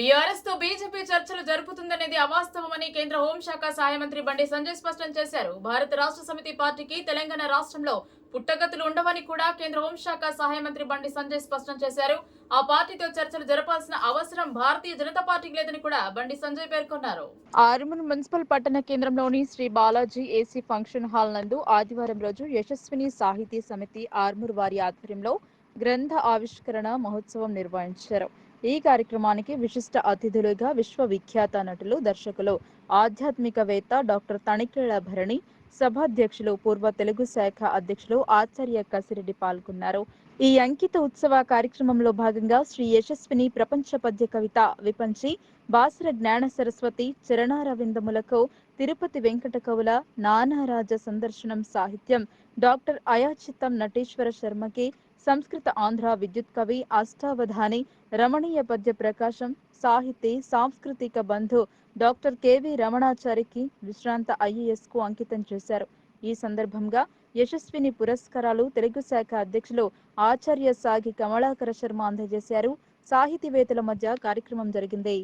బీఆర్ఎస్తో BJP చర్చలు జరుపుతుందనేది అవాస్తవమని కేంద్ర హోంశాఖ సహాయ మంత్రి బండి సంజయ్ స్పష్టం చేశారు. భారత రాష్ట్ర సమితి పార్టీకి తెలంగాణ రాష్ట్రంలో పుట్టగతులు ఉండవని కూడా కేంద్ర హోంశాఖ సహాయ మంత్రి బండి సంజయ్ స్పష్టం చేశారు. ఆ పార్టీతో చర్చలు జరపాల్సిన అవసరం భారతీయ జనతా పార్టీకి లేదని కూడా బండి సంజయ్ పేర్కొన్నారు. ఆరుమూరు మున్సిపల్ పట్టణ కేంద్రంలోని Sri Balaji AC function hall నందు ఆదివారం రోజు యశస్విని సాహితీ సమితి ఆర్మూర్ వారి ఆధ్వర్యంలో గ్రంథ ఆవిష్కరణ మహోత్సవం నిర్వహించారు. ఈ కార్యక్రమానికి విశిష్ట అతిథులుగా విశ్వవిఖ్యాత నటులు దర్శకులు ఆధ్యాత్మికవేత్త డాక్టర్ తణికేళ భరణి సభాధ్యక్షులు పూర్వ తెలుగు శాఖ అధ్యక్షులు ఆచార్య కసిరెడ్డి పాల్గొన్నారు. ఈ అంకిత ఉత్సవ కార్యక్రమంలో భాగంగా శ్రీ యశస్విని ప్రపంచ పద్య కవిత విపంచి బాసర జ్ఞాన సరస్వతి చరణారవిందములకు తిరుపతి వెంకట కవుల నానారాజ సందర్శనం సాహిత్యం డాక్టర్ అయాచిత్తం నటేశ్వర శర్మకి సంస్కృత ఆంధ్ర విద్యుత్ కవి అష్టావధాని రమణీయ పద్య ప్రకాశం సాహితీ సాంస్కృతిక బంధు డాక్టర్ కెవి రమణాచారికి విశ్రాంత ఐఏఎస్కు అంకితం చేశారు. ఈ సందర్భంగా యశస్విని పురస్కారాలు తెలుగు శాఖ అధ్యక్షులు ఆచార్య సాగి కమలాకర శర్మ అందజేశారు. సాహితీవేత్తల మధ్య కార్యక్రమం జరిగింది.